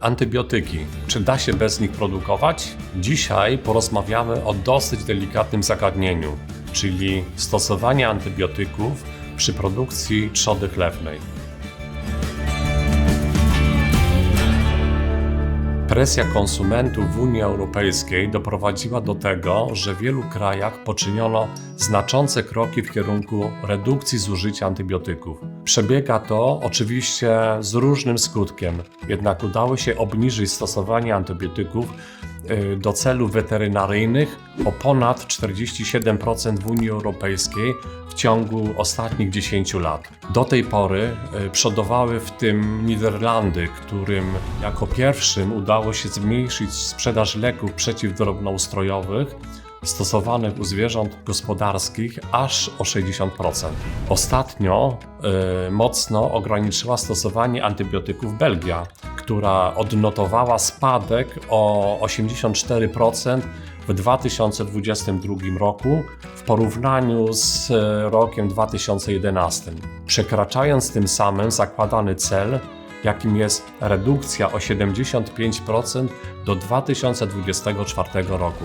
Antybiotyki. Czy da się bez nich produkować? Dzisiaj porozmawiamy o dosyć delikatnym zagadnieniu, czyli stosowanie antybiotyków przy produkcji trzody chlewnej. Presja konsumentów w Unii Europejskiej doprowadziła do tego, że w wielu krajach poczyniono znaczące kroki w kierunku redukcji zużycia antybiotyków. Przebiega to oczywiście z różnym skutkiem, jednak udało się obniżyć stosowanie antybiotyków do celów weterynaryjnych o ponad 47% w Unii Europejskiej w ciągu ostatnich 10 lat. Do tej pory y, przodowały w tym Niderlandy, którym jako pierwszym udało się zmniejszyć sprzedaż leków przeciwdrobnoustrojowych stosowanych u zwierząt gospodarskich aż o 60%. Ostatnio y, mocno ograniczyła stosowanie antybiotyków Belgia, która odnotowała spadek o 84% w 2022 roku w porównaniu z e, rokiem 2011, przekraczając tym samym zakładany cel, jakim jest redukcja o 75% do 2024 roku.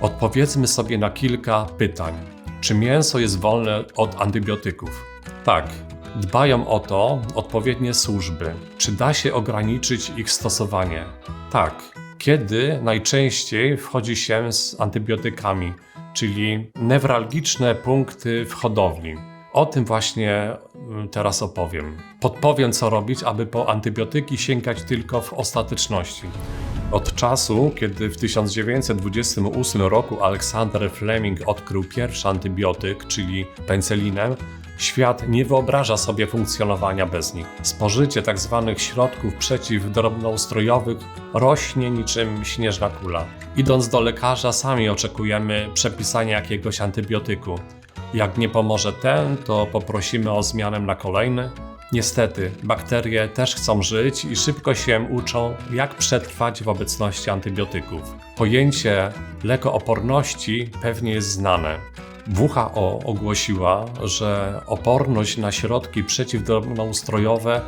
Odpowiedzmy sobie na kilka pytań. Czy mięso jest wolne od antybiotyków? Tak. Dbają o to odpowiednie służby. Czy da się ograniczyć ich stosowanie? Tak. Kiedy najczęściej wchodzi się z antybiotykami, czyli newralgiczne punkty w hodowli? O tym właśnie mm, teraz opowiem. Podpowiem, co robić, aby po antybiotyki sięgać tylko w ostateczności. Od czasu, kiedy w 1928 roku Alexander Fleming odkrył pierwszy antybiotyk, czyli penicylinę, świat nie wyobraża sobie funkcjonowania bez nich. Spożycie tzw. Tak środków przeciwdrobnoustrojowych rośnie niczym śnieżna kula. Idąc do lekarza, sami oczekujemy przepisania jakiegoś antybiotyku. Jak nie pomoże ten, to poprosimy o zmianę na kolejny. Niestety, bakterie też chcą żyć i szybko się uczą, jak przetrwać w obecności antybiotyków. Pojęcie lekooporności pewnie jest znane. WHO ogłosiła, że oporność na środki przeciwdrobnoustrojowe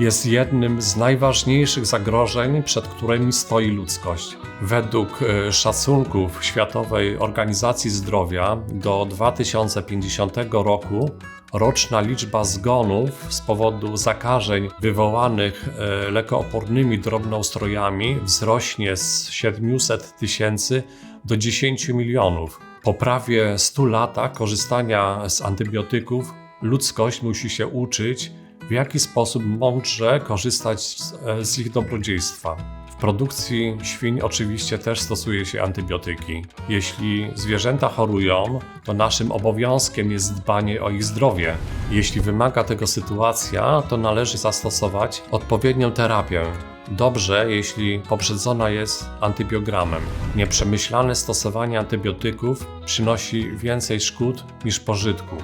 jest jednym z najważniejszych zagrożeń, przed którymi stoi ludzkość. Według e, szacunków Światowej Organizacji Zdrowia do 2050 roku roczna liczba zgonów z powodu zakażeń wywołanych e, lekoopornymi drobnoustrojami wzrośnie z 700 tysięcy do 10 milionów. Po prawie 100 latach korzystania z antybiotyków ludzkość musi się uczyć, w jaki sposób mądrze korzystać z ich dobrodziejstwa. W produkcji świń oczywiście też stosuje się antybiotyki. Jeśli zwierzęta chorują, to naszym obowiązkiem jest dbanie o ich zdrowie. Jeśli wymaga tego sytuacja, to należy zastosować odpowiednią terapię. Dobrze, jeśli poprzedzona jest antybiogramem. Nieprzemyślane stosowanie antybiotyków przynosi więcej szkód niż pożytku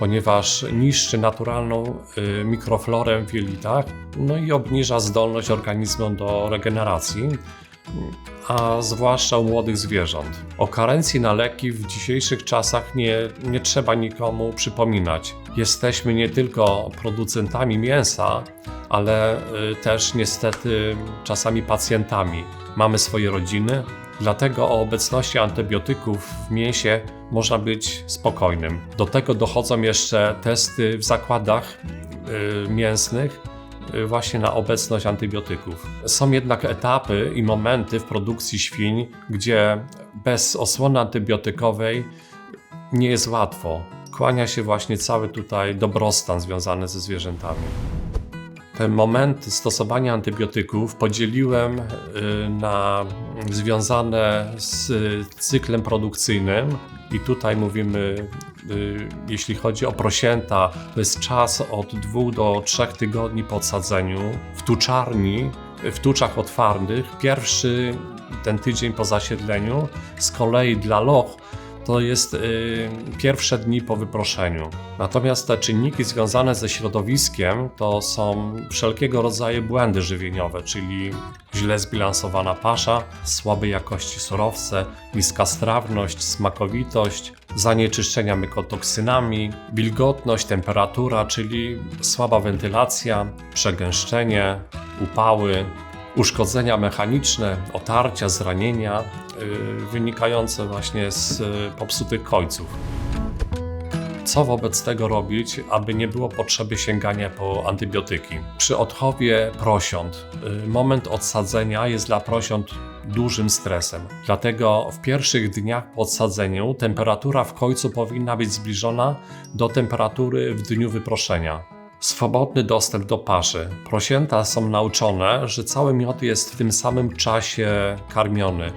ponieważ niszczy naturalną y, mikroflorę w jelitach, no i obniża zdolność organizmu do regeneracji, a zwłaszcza u młodych zwierząt. O karencji na leki w dzisiejszych czasach nie, nie trzeba nikomu przypominać. Jesteśmy nie tylko producentami mięsa, ale y, też niestety czasami pacjentami. Mamy swoje rodziny, Dlatego o obecności antybiotyków w mięsie można być spokojnym. Do tego dochodzą jeszcze testy w zakładach y, mięsnych y, właśnie na obecność antybiotyków. Są jednak etapy i momenty w produkcji świń, gdzie bez osłony antybiotykowej nie jest łatwo. Kłania się właśnie cały tutaj dobrostan związany ze zwierzętami momenty stosowania antybiotyków podzieliłem y, na związane z cyklem produkcyjnym i tutaj mówimy, y, jeśli chodzi o prosięta, to jest czas od 2 do 3 tygodni po odsadzeniu. W tuczarni, w tuczach otwartych, pierwszy ten tydzień po zasiedleniu, z kolei dla loch to jest y, pierwsze dni po wyproszeniu. Natomiast te czynniki związane ze środowiskiem to są wszelkiego rodzaju błędy żywieniowe, czyli źle zbilansowana pasza, słabej jakości surowce, niska strawność, smakowitość, zanieczyszczenia mykotoksynami, wilgotność, temperatura, czyli słaba wentylacja, przegęszczenie, upały, uszkodzenia mechaniczne, otarcia, zranienia wynikające właśnie z yy, popsutych końców. Co wobec tego robić, aby nie było potrzeby sięgania po antybiotyki? Przy odchowie prosiąt, y, moment odsadzenia jest dla prosiąt dużym stresem. Dlatego w pierwszych dniach po odsadzeniu temperatura w końcu powinna być zbliżona do temperatury w dniu wyproszenia. Swobodny dostęp do paszy. Prosięta są nauczone, że cały miod jest w tym samym czasie karmiony.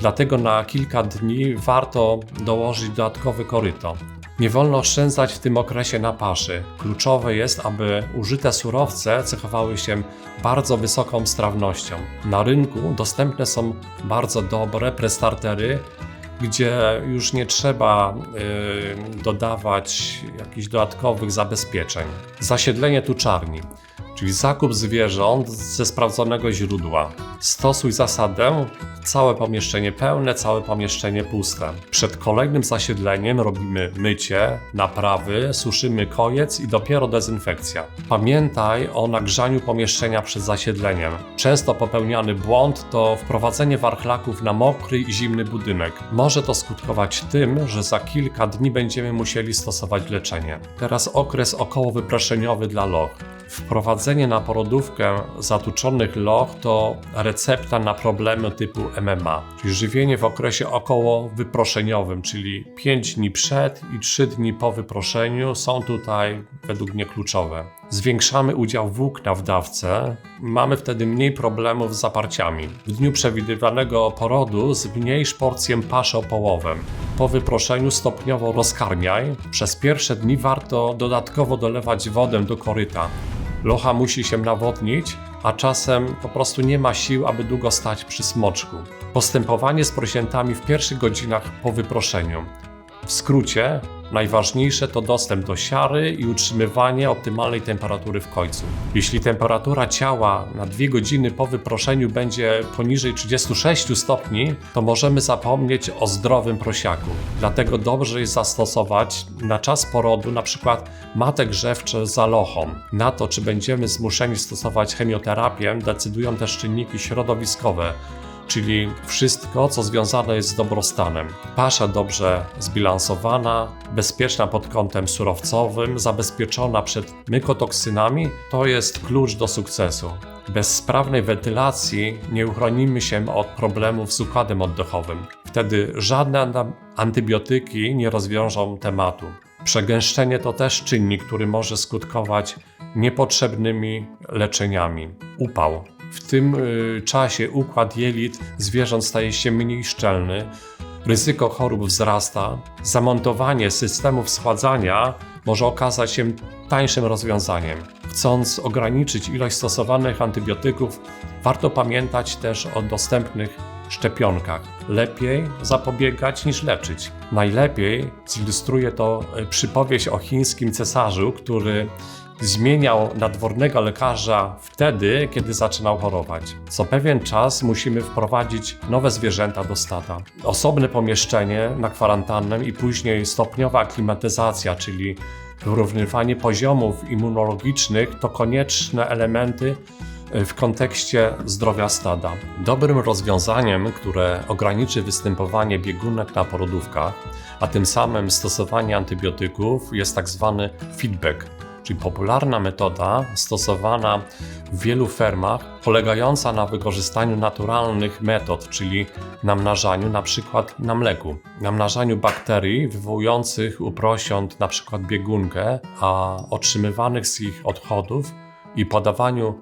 Dlatego na kilka dni warto dołożyć dodatkowe koryto. Nie wolno oszczędzać w tym okresie na paszy. Kluczowe jest, aby użyte surowce cechowały się bardzo wysoką strawnością. Na rynku dostępne są bardzo dobre prestartery, gdzie już nie trzeba y, dodawać jakichś dodatkowych zabezpieczeń. Zasiedlenie tuczarni, czyli zakup zwierząt ze sprawdzonego źródła. Stosuj zasadę całe pomieszczenie pełne, całe pomieszczenie puste. Przed kolejnym zasiedleniem robimy mycie, naprawy, suszymy kojec i dopiero dezynfekcja. Pamiętaj o nagrzaniu pomieszczenia przed zasiedleniem. Często popełniany błąd to wprowadzenie warchlaków na mokry i zimny budynek. Może to skutkować tym, że za kilka dni będziemy musieli stosować leczenie. Teraz okres okołowyproszeniowy dla loch. Wprowadzenie na porodówkę zatuczonych loch to recepta na problemy typu MMA, czyli żywienie w okresie około wyproszeniowym, czyli 5 dni przed i 3 dni po wyproszeniu są tutaj według mnie kluczowe. Zwiększamy udział włókna w dawce, mamy wtedy mniej problemów z zaparciami. W dniu przewidywanego porodu zmniejsz porcję paszy o połowę. Po wyproszeniu stopniowo rozkarmiaj. Przez pierwsze dni warto dodatkowo dolewać wodę do koryta. Locha musi się nawodnić, a czasem po prostu nie ma sił, aby długo stać przy smoczku. Postępowanie z prosiętami w pierwszych godzinach po wyproszeniu. W skrócie, najważniejsze to dostęp do siary i utrzymywanie optymalnej temperatury w końcu. Jeśli temperatura ciała na 2 godziny po wyproszeniu będzie poniżej 36 stopni, to możemy zapomnieć o zdrowym prosiaku. Dlatego dobrze jest zastosować na czas porodu na przykład matę grzewcze z alochą. Na to, czy będziemy zmuszeni stosować chemioterapię, decydują też czynniki środowiskowe, czyli wszystko, co związane jest z dobrostanem. Pasza dobrze zbilansowana, bezpieczna pod kątem surowcowym, zabezpieczona przed mykotoksynami to jest klucz do sukcesu. Bez sprawnej wentylacji nie uchronimy się od problemów z układem oddechowym. Wtedy żadne antybiotyki nie rozwiążą tematu. Przegęszczenie to też czynnik, który może skutkować niepotrzebnymi leczeniami. Upał. W tym y, czasie układ jelit zwierząt staje się mniej szczelny, ryzyko chorób wzrasta, zamontowanie systemów schładzania może okazać się tańszym rozwiązaniem. Chcąc ograniczyć ilość stosowanych antybiotyków, warto pamiętać też o dostępnych szczepionkach. Lepiej zapobiegać niż leczyć. Najlepiej zilustruje to y, przypowieść o chińskim cesarzu, który zmieniał nadwornego lekarza wtedy, kiedy zaczynał chorować. Co pewien czas musimy wprowadzić nowe zwierzęta do stada. Osobne pomieszczenie na kwarantannę i później stopniowa aklimatyzacja, czyli wyrównywanie poziomów immunologicznych to konieczne elementy w kontekście zdrowia stada. Dobrym rozwiązaniem, które ograniczy występowanie biegunek na porodówkach, a tym samym stosowanie antybiotyków, jest tak zwany feedback czyli popularna metoda stosowana w wielu fermach, polegająca na wykorzystaniu naturalnych metod, czyli namnażaniu na przykład na mleku, namnażaniu bakterii wywołujących u prosiąt na przykład biegunkę, a otrzymywanych z ich odchodów i podawaniu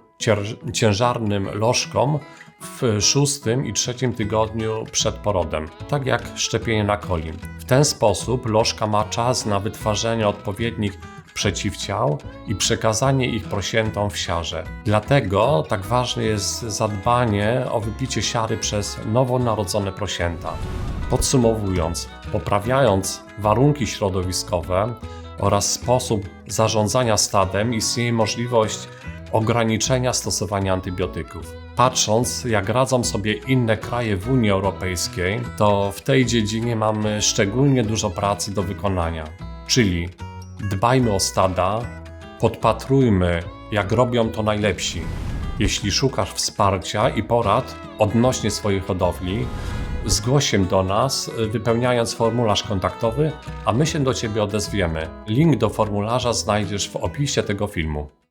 ciężarnym lożkom w szóstym i trzecim tygodniu przed porodem, tak jak szczepienie na coli. W ten sposób lożka ma czas na wytwarzanie odpowiednich przeciwciał i przekazanie ich prosiętom w siarze. Dlatego tak ważne jest zadbanie o wypicie siary przez nowonarodzone prosięta. Podsumowując, poprawiając warunki środowiskowe oraz sposób zarządzania stadem, istnieje możliwość ograniczenia stosowania antybiotyków. Patrząc, jak radzą sobie inne kraje w Unii Europejskiej, to w tej dziedzinie mamy szczególnie dużo pracy do wykonania. Czyli dbajmy o stada, podpatrujmy, jak robią to najlepsi. Jeśli szukasz wsparcia i porad odnośnie swojej hodowli, zgłoś się do nas, wypełniając formularz kontaktowy, a my się do Ciebie odezwiemy. Link do formularza znajdziesz w opisie tego filmu.